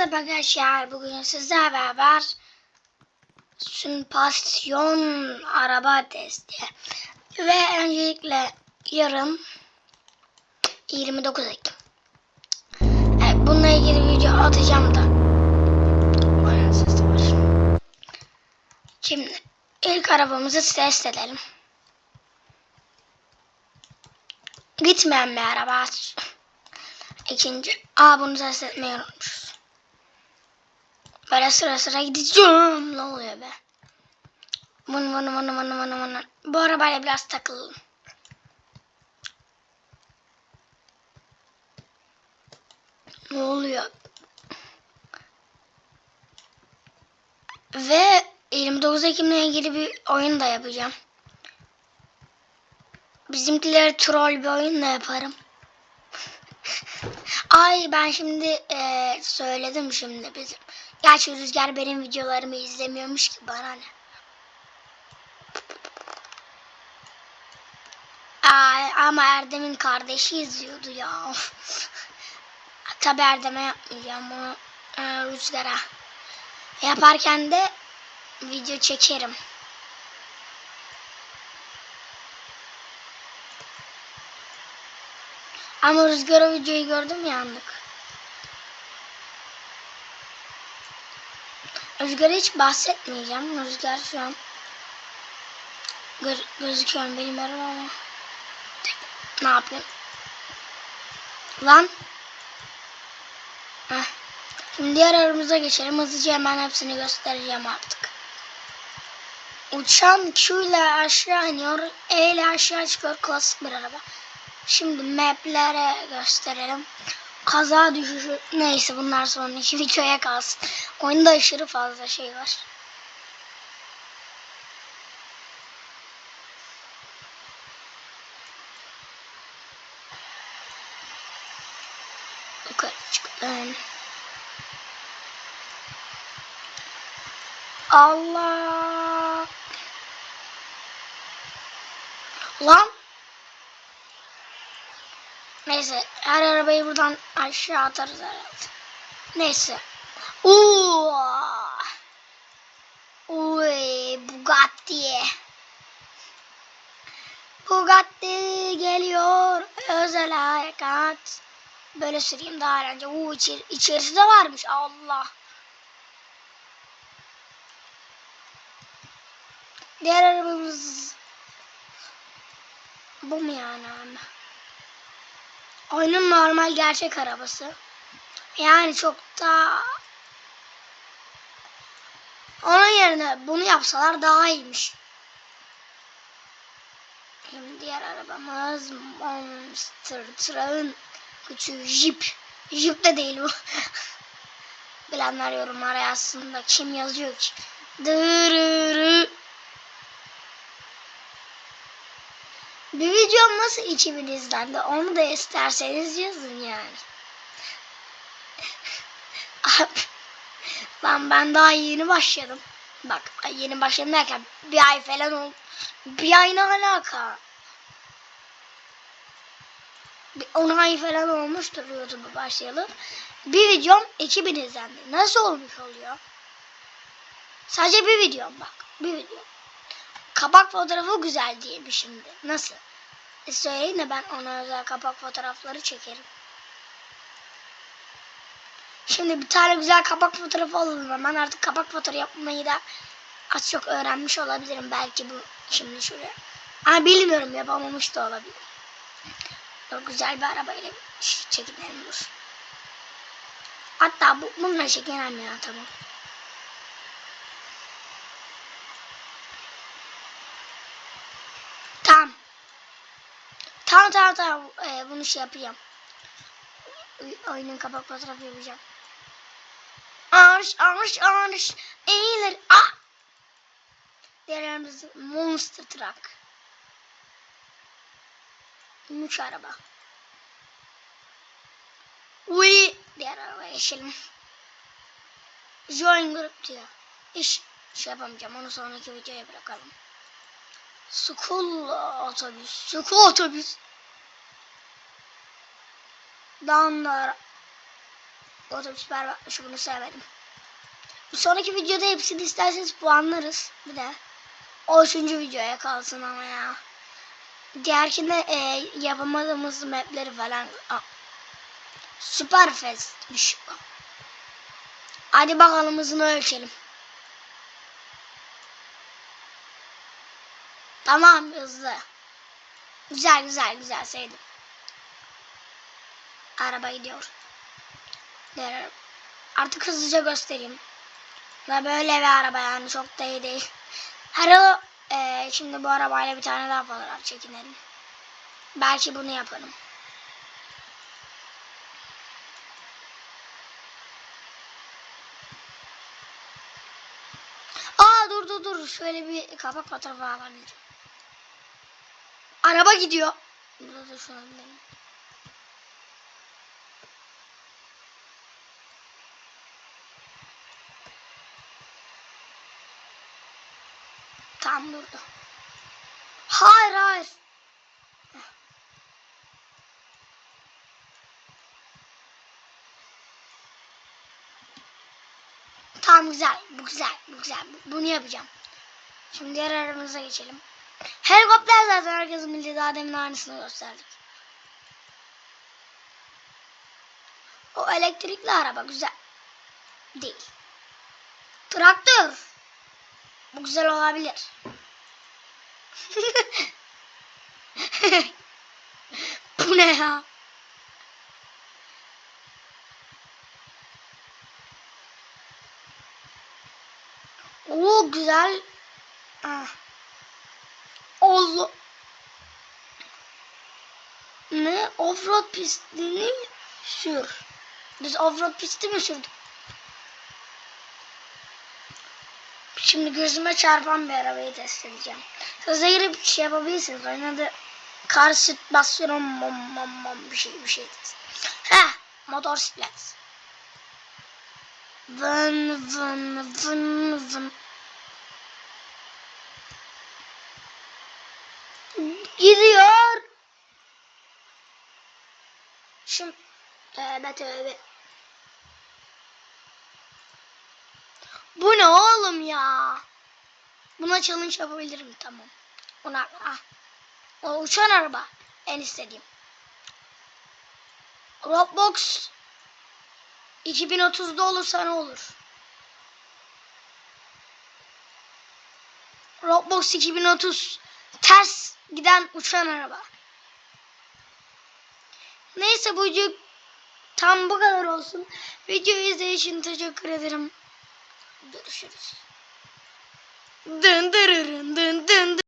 Merhaba arkadaşlar. Bugün sizlerle beraber sümpasyon araba testi. Ve öncelikle yarın 29 Ekim. Evet, bununla ilgili video atacağım da. Şimdi ilk arabamızı test edelim. Gitmeyen bir araba. İkinci. Aa bunu test etmeyi unutmuşuz. Böyle sıra sıra gideceğim. Ne oluyor be? Vın vın vın vın vın vın. Bu arabayla biraz takılalım. Ne oluyor? Ve 29 Ekim'le ilgili bir oyun da yapacağım. Bizimkileri troll bir oyun da yaparım. Ay ben şimdi eee, söyledim şimdi bizim. Gerçi Rüzgar benim videolarımı izlemiyormuş ki bana ne. Ay, ama Erdem'in kardeşi izliyordu ya. Tabi Erdem'e yapmayacağım bunu eee, Rüzgar'a. Yaparken de video çekerim. Ama Rüzgar o videoyu gördüm yandık. Rüzgar'a hiç bahsetmeyeceğim. Rüzgar şu an gö gözüküyor mu bilmiyorum ama ne yapayım? Lan Heh. Şimdi diğer aramıza geçelim. Hızlıca hemen hepsini göstereceğim artık. Uçan Q ile aşağı iniyor. E ile aşağı çıkıyor. Klasik bir araba. Şimdi maplere gösterelim. Kaza düşüşü neyse bunlar sonra iki videoya kalsın. Oyunda aşırı fazla şey var. Yukarı çıkalım. Allah. Lan. Neyse her arabayı buradan aşağı atarız herhalde. Neyse. Oo. Uy Bugatti. Bugatti geliyor. Özel harekat. Böyle süreyim daha önce. Oo içeri, içerisi de varmış. Allah. Diğer arabamız bu mu yani abi? Oyunun normal gerçek arabası. Yani çok da onun yerine bunu yapsalar daha iyiymiş. Şimdi diğer arabamız Monster Truck'ın küçüğü Jeep. Jeep de değil bu. Bilenler yorumlara yazsın da kim yazıyor ki? Dırırı. Bir videom nasıl 2000 izlendi onu da isterseniz yazın yani. Lan ben daha yeni başladım. Bak yeni başladım derken bir ay falan oldu. Bir ay ne alaka? Bir 10 ay falan olmuştur YouTube'a başlayalı. Bir videom 2000 izlendi. Nasıl olmuş oluyor? Sadece bir videom bak. Bir video. Kapak fotoğrafı güzel diye şimdi. Nasıl? Söyleyin de ben ona özel kapak fotoğrafları çekerim. Şimdi bir tane güzel kapak fotoğrafı alalım. Ben artık kapak fotoğrafı yapmayı da az çok öğrenmiş olabilirim. Belki bu şimdi şuraya. Ama bilmiyorum yapamamış da olabilir. Çok güzel bir arabayla çekinelim dur. Hatta bu, bununla çekinelim ya tamam. Tamam. Tamam tamam tamam. Ee, bunu şey yapacağım. Oyunun kapak fotoğrafı yapacağım. Arş arş arş eğilir. Ah! Diğerlerimiz Monster Truck. Müç araba. Uy! Diğer arabaya geçelim. Join group diyor. Hiç şey yapamayacağım. Onu sonraki videoya bırakalım. School otobüs. School otobüs. Downlar. Otobüs berbatmış bunu sevmedim. Bir sonraki videoda hepsini isterseniz puanlarız. Bir de. O üçüncü videoya kalsın ama ya. Diğerkinde e, yapamadığımız mapleri falan. Aa, Süperfest'miş bu. Hadi bakalım hızını ölçelim. Tamam hızlı. Güzel güzel güzel sevdim. Araba gidiyor. Artık hızlıca göstereyim. Ve böyle bir araba yani çok da iyi değil. Her e, şimdi bu arabayla bir tane daha fotoğraf çekinelim. Belki bunu yaparım. Aa dur dur dur. Şöyle bir kapak fotoğrafı alabilirim. Araba gidiyor. Burada da şu an benim. Tam durdu. Hayır hayır. Tamam güzel. Bu güzel. Bu güzel. Bu- Bunu yapacağım. Şimdi diğer aramıza geçelim. Helikopter zaten herkesin bildiği daha demin aynısını gösterdik. O elektrikli araba güzel. Değil. Traktör. Bu güzel olabilir. Bu ne ya? Oo güzel. Ah. Allah. Ne? Offroad pistini sür. Biz offroad pisti mi sürdük? Şimdi gözüme çarpan bir arabayı test edeceğim. Hızla girip şey yapabilirsiniz. Oynadı kar sütmasyon mom mom mom bir şey bir şey test. Heh motosiklet. Vın vın vın vın. Gidiyor. Şimdi tövbe tövbe. Bu ne oğlum ya? Buna challenge yapabilirim tamam. Ona ah. O uçan araba en istediğim. Roblox 2030'da olursa ne olur? Roblox 2030 ters giden uçan araba. Neyse bu video tam bu kadar olsun. Videoyu izlediğiniz için teşekkür ederim. Görüşürüz. Dın dırırın dın dın dın.